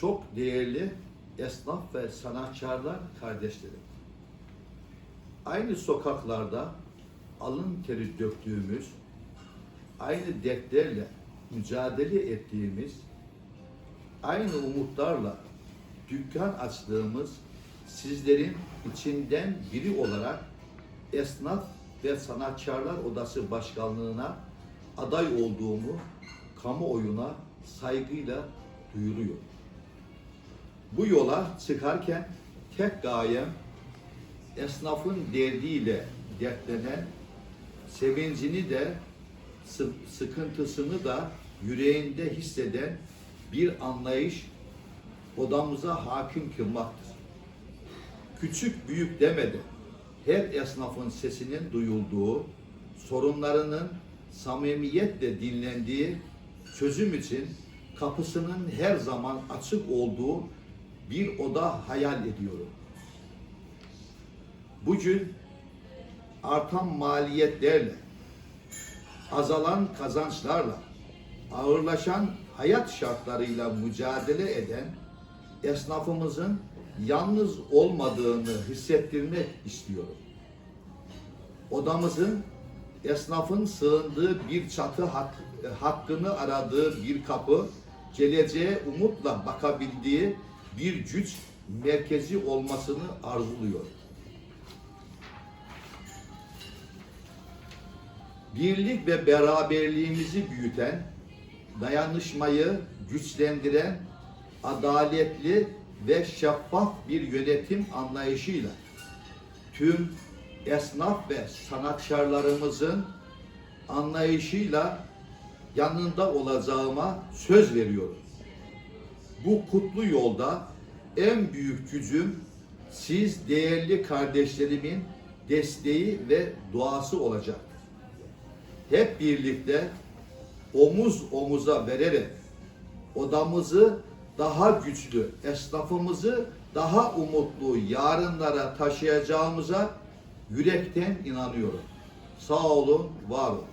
Çok değerli esnaf ve sanatçılar kardeşlerim. Aynı sokaklarda alın teri döktüğümüz, aynı dertlerle mücadele ettiğimiz, aynı umutlarla dükkan açtığımız sizlerin içinden biri olarak Esnaf ve Sanatçılar Odası Başkanlığına aday olduğumu kamuoyuna saygıyla duyuruyorum. Bu yola çıkarken tek gayem esnafın derdiyle dertlenen, sevincini de sı- sıkıntısını da yüreğinde hisseden bir anlayış odamıza hakim kılmaktır. Küçük büyük demeden her esnafın sesinin duyulduğu, sorunlarının samimiyetle dinlendiği, çözüm için kapısının her zaman açık olduğu bir oda hayal ediyorum. Bugün artan maliyetlerle, azalan kazançlarla, ağırlaşan hayat şartlarıyla mücadele eden esnafımızın yalnız olmadığını hissettirmek istiyorum. Odamızın esnafın sığındığı bir çatı hak- hakkını aradığı bir kapı, geleceğe umutla bakabildiği bir güç merkezi olmasını arzuluyorum. birlik ve beraberliğimizi büyüten, dayanışmayı güçlendiren, adaletli ve şeffaf bir yönetim anlayışıyla tüm esnaf ve sanatçılarımızın anlayışıyla yanında olacağıma söz veriyorum. Bu kutlu yolda en büyük gücüm siz değerli kardeşlerimin desteği ve duası olacaktır hep birlikte omuz omuza vererek odamızı daha güçlü, esnafımızı daha umutlu yarınlara taşıyacağımıza yürekten inanıyorum. Sağ olun, var olun.